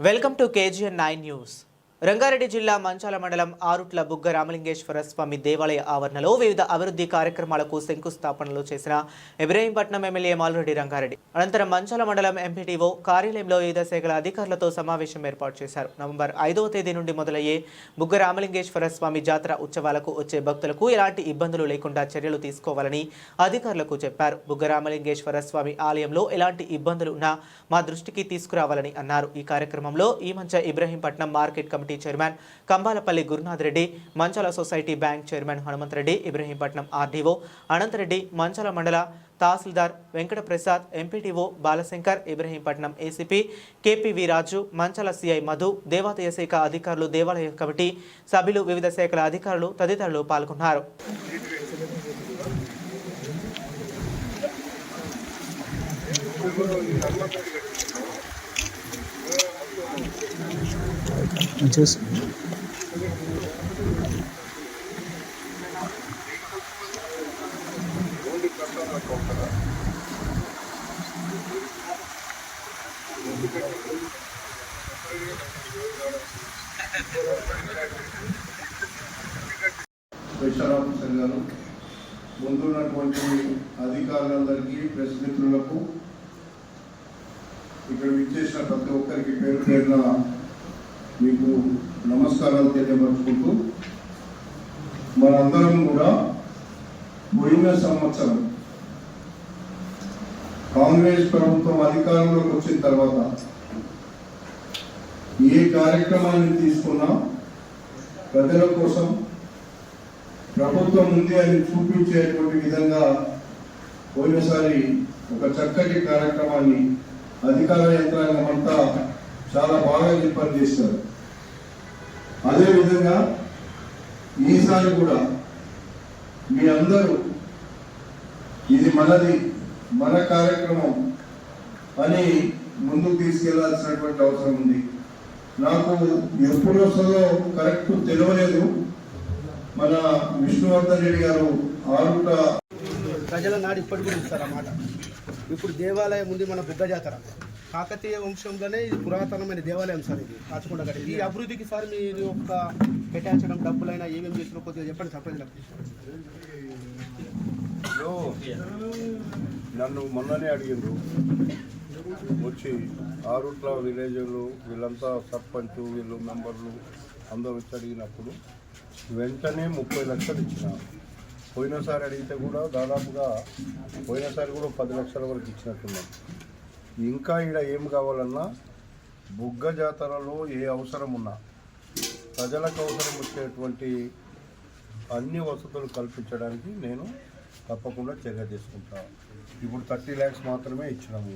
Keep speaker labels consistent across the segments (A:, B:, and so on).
A: welcome to KGN nine news Rangareddy జిల్లా మంచాల మండలం ఆరుట్ల బుగ్గ రామలింగేశ్వర స్వామి దేవాలయ ఆవరణలో వివిధ అభివృద్ధి కార్యక్రమాలకు శంకుస్థాపనలు చేసిన ఇబ్రహీంపట్నం ఎమ్మెల్యే మాల్రెడ్డి రంగారెడ్డి. అనంతరం మంచాల మండలం ఎంపీటీఓ కార్యాలయంలో వివిధ శాఖల అధికారులతో సమావేశం ఏర్పాటు చేశారు. నవంబర్ ఐదవ తేదీ నుండి మొదలయ్యే బుగ్గ రామలింగేశ్వర స్వామి జాతర ఉత్సవాలకు వచ్చే భక్తులకు ఎలాంటి ఇబ్బందులు లేకుండా చర్యలు తీసుకోవాలని అధికారులకు చెప్పారు. బుగ్గ రామలింగేశ్వర స్వామి ఆలయంలో ఎలాంటి ఇబ్బందులు ఉన్నా మా దృష్టికి తీసుకురావాలని అన్నారు. ఈ కార్యక్రమంలో ఈ మంచ Ibrahimpatnam market committee chairman Kambalapalli Gurunath Reddy Manchala society bank chairman Hanumanth Reddy Ibrahimpatnam RDO Anantareddy Manchala మండల tahsildar Venkata Prasad MPTO Balashankar Ibrahimpatnam ACP KPV Raju Manchala CI Madhu దేవాదాయ శాఖ అధికారులు దేవాలయ కమిటీ సభ్యులు వివిధ శాఖల అధికారులు తదితరులు పాల్గొన్నారు.
B: స్పెషల్ ఆఫీసర్ గారు ముందున్నటువంటి అధికారులందరికీ ప్రెస్ మిత్రులకు ఇక్కడ విచ్చేసిన ప్రతి ఒక్కరికి పేరు పేరున మీకు నమస్కారాలు తెలియపరుచుకుంటూ మనందరం కూడా పోయిన సంవత్సరం కాంగ్రెస్ ప్రభుత్వం అధికారంలోకి వచ్చిన తర్వాత ఏ కార్యక్రమాన్ని తీసుకున్నా ప్రజల కోసం ప్రభుత్వం ఉంది అని చూపించేటువంటి విధంగా పోయినసారి ఒక చక్కటి కార్యక్రమాన్ని అధికార యంత్రాంగం అంతా చాలా బాగా ఏర్పాటు చేశారు. అదేవిధంగా ఈసారి కూడా మీ అందరూ ఇది మనది మన కార్యక్రమం అని ముందుకు తీసుకెళ్ళాల్సినటువంటి అవసరం ఉంది. నాకు ఎప్పుడు వస్తుందో కరెక్ట్ తెలియలేదు మన విష్ణువర్ధన్ రెడ్డి గారు ఆరుట
C: ప్రజల నాడు ఇప్పటికి కూడా ఇస్తారు అన్నమాట ఇప్పుడు దేవాలయం ఉంది మన బుగ్గ జాతర. కాకతీయ వంశంలోనే ఇది పురాతనమైన దేవాలయం సార్ ఇది కాచకొండ గడి ఈ అభివృద్ధికి సార్ మీరు ఒక కేటాయించడం డబ్బులైనా ఏమేమి చేసినా కొద్దిగా చెప్పండి సార్ ప్రజలకు.
B: నన్ను మొన్ననే అడిగిండ్రు. వచ్చి ఆరుట్ల విలేజ్లు వీళ్ళంతా సర్పంచ్ వీళ్ళు మెంబర్లు అందరూ వచ్చి అడిగినప్పుడు వెంటనే ముప్పై లక్షలు ఇచ్చిన. పోయినసారి అడిగితే కూడా దాదాపుగా పోయినసారి కూడా పది లక్షల వరకు ఇచ్చినట్టున్నాం ఇంకా ఈడ ఏం కావాలన్నా బుగ్గ జాతరలో ఏ అవసరం ఉన్నా ప్రజలకు అవసరం వచ్చేటువంటి అన్ని వసతులు కల్పించడానికి నేను తప్పకుండా చర్య తీసుకుంటాను ఇప్పుడు థర్టీ ల్యాక్స్ మాత్రమే ఇచ్చినాము.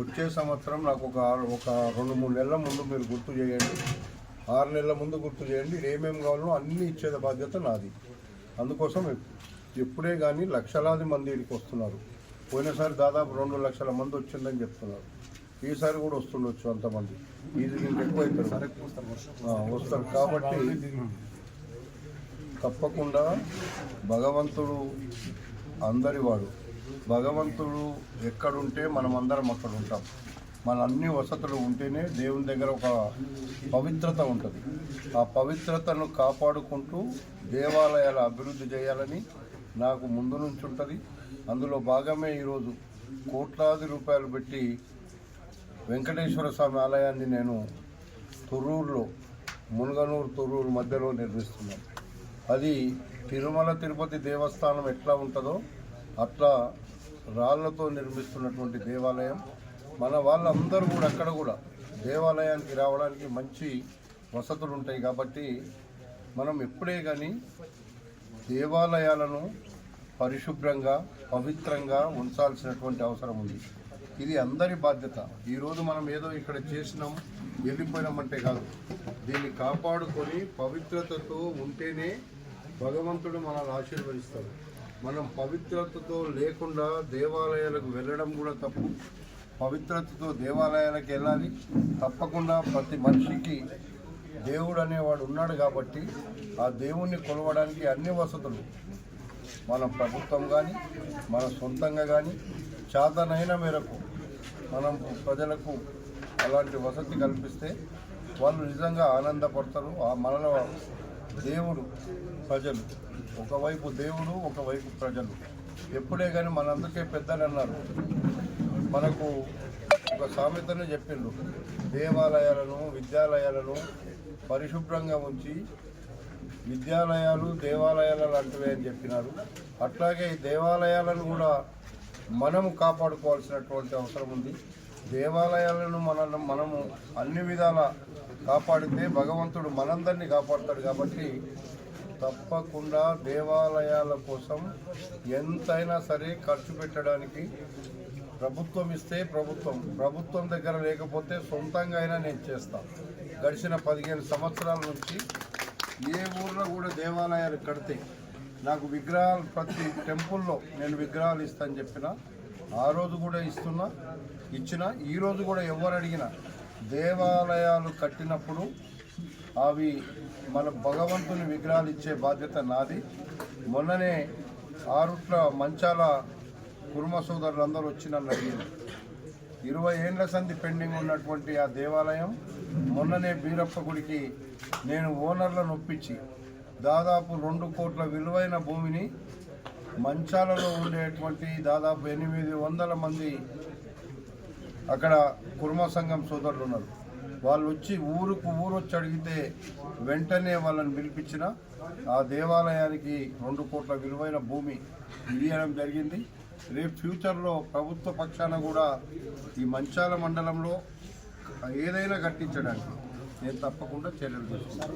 B: వచ్చే సంవత్సరం నాకు ఒక ఒక రెండు మూడు నెలల ముందు మీరు గుర్తు చేయండి. ఆరు నెలల ముందు గుర్తు చేయండి. ఏమేమి కావాలో అన్నీ ఇచ్చే బాధ్యత నాది. అందుకోసం ఎప్పుడే కానీ లక్షలాది మంది ఇక్కడికి వస్తున్నారు. పోయినసారి దాదాపు రెండు లక్షల మంది వచ్చిందని చెప్తున్నారు. ఈసారి కూడా వస్తుండొచ్చు అంతమంది. ఇది ఇంకా ఎక్కువ అవుతారు వస్తారు కాబట్టి తప్పకుండా భగవంతుడు అందరివాడు భగవంతుడు ఎక్కడుంటే మనం అందరం అక్కడ ఉంటాం. మన అన్ని వసతులు ఉంటేనే దేవుని దగ్గర ఒక పవిత్రత ఉంటుంది. ఆ పవిత్రతను కాపాడుకుంటూ దేవాలయాల అభివృద్ధి చేయాలని నాకు ముందు నుంచి ఉంటుంది. అందులో భాగమే ఈరోజు కోట్లాది రూపాయలు పెట్టి వెంకటేశ్వర స్వామి ఆలయాన్ని నేను తొర్రూరులో మునగనూరు తొర్రూరు మధ్యలో నిర్మిస్తున్నాను. అది తిరుమల తిరుపతి దేవస్థానం ఎట్లా ఉంటుందో అట్లా రాళ్ళతో నిర్మిస్తున్నటువంటి దేవాలయం. మన వాళ్ళందరూ కూడా అక్కడ కూడా దేవాలయానికి రావడానికి మంచి వసతులు ఉంటాయి కాబట్టి మనం ఎప్పుడే కానీ దేవాలయాలను పరిశుభ్రంగా పవిత్రంగా ఉంచాల్సినటువంటి అవసరం ఉంది. ఇది అందరి బాధ్యత. ఈరోజు మనం ఏదో ఇక్కడ చేసినాం వెళ్ళిపోయినామంటే కాదు. దీన్ని కాపాడుకొని పవిత్రతతో ఉంటేనే భగవంతుడు మనల్ని ఆశీర్వదిస్తాడు. మనం పవిత్రతతో లేకుండా దేవాలయాలకు వెళ్ళడం కూడా తప్పు. పవిత్రతతో దేవాలయాలకు వెళ్ళాలి. తప్పకుండా ప్రతి మనిషికి దేవుడు అనేవాడు ఉన్నాడు కాబట్టి ఆ దేవుణ్ణి కొలవడానికి అన్ని వసతులు మన ప్రభుత్వం కానీ మన సొంతంగా కానీ చేతనైన మేరకు మనం ప్రజలకు అలాంటి వసతి కల్పిస్తే వాళ్ళు నిజంగా ఆనందపడతారు. ఆ మనలో దేవుడు ప్రజలు ఒకవైపు దేవుడు ఒకవైపు ప్రజలు. ఎప్పుడే కానీ మనందరికీ పెద్దలు అన్నారు మనకు ఒక సామెతను చెప్పిండ్రు దేవాలయాలను విద్యాలయాలను పరిశుభ్రంగా ఉంచి విద్యాలయాలు దేవాలయాలు లాంటివి అని చెప్పినారు. అట్లాగే ఈ దేవాలయాలను కూడా మనము కాపాడుకోవాల్సినటువంటి అవసరం ఉంది. దేవాలయాలను మన మనము అన్ని విధాల కాపాడితే భగవంతుడు మనందరినీ కాపాడుతాడు కాబట్టి తప్పకుండా దేవాలయాల కోసం ఎంతైనా సరే ఖర్చు పెట్టడానికి ప్రభుత్వం ఇస్తే ప్రభుత్వం. ప్రభుత్వం దగ్గర లేకపోతే సొంతంగా అయినా నేను చేస్తాను గడిచిన పదిహేను సంవత్సరాల నుంచి ఏ ఊర్లో కూడా దేవాలయాలు కడితే నాకు విగ్రహాలు ప్రతి టెంపుల్లో నేను విగ్రహాలు ఇస్తాను చెప్పిన ఆ రోజు కూడా ఇస్తున్నా ఇచ్చిన ఈరోజు కూడా ఎవరు అడిగినా దేవాలయాలు కట్టినప్పుడు అవి మన భగవంతుని విగ్రహాలు ఇచ్చే బాధ్యత నాది. మొన్ననే ఆరుట్ల మంచాల కుర్మ సోదరులందరూ వచ్చిన వచ్చి నన్ను అడిగారు. ఇరవై ఏండ్ల సంధి పెండింగ్ ఉన్నటువంటి ఆ దేవాలయం మొన్ననే బీరప్ప గుడికి నేను ఓనర్లను ఒప్పించి దాదాపు రెండు కోట్ల విలువైన భూమిని మంచాలలో ఉండేటువంటి దాదాపు ఎనిమిది వందల మంది అక్కడ కుర్మ సంఘం సోదరులు ఉన్నారు. వాళ్ళు వచ్చి ఊరుకు ఊరు వచ్చి అడిగితే వెంటనే వాళ్ళని పిలిపించిన ఆ దేవాలయానికి రెండు కోట్ల విలువైన భూమి ఇవ్వడం జరిగింది. రేపు ఫ్యూచర్లో ప్రభుత్వ పక్షాన కూడా ఈ మంచాల మండలంలో ఏదైనా కట్టించడానికి. నేను తప్పకుండా చర్యలు తీసుకుంటాను.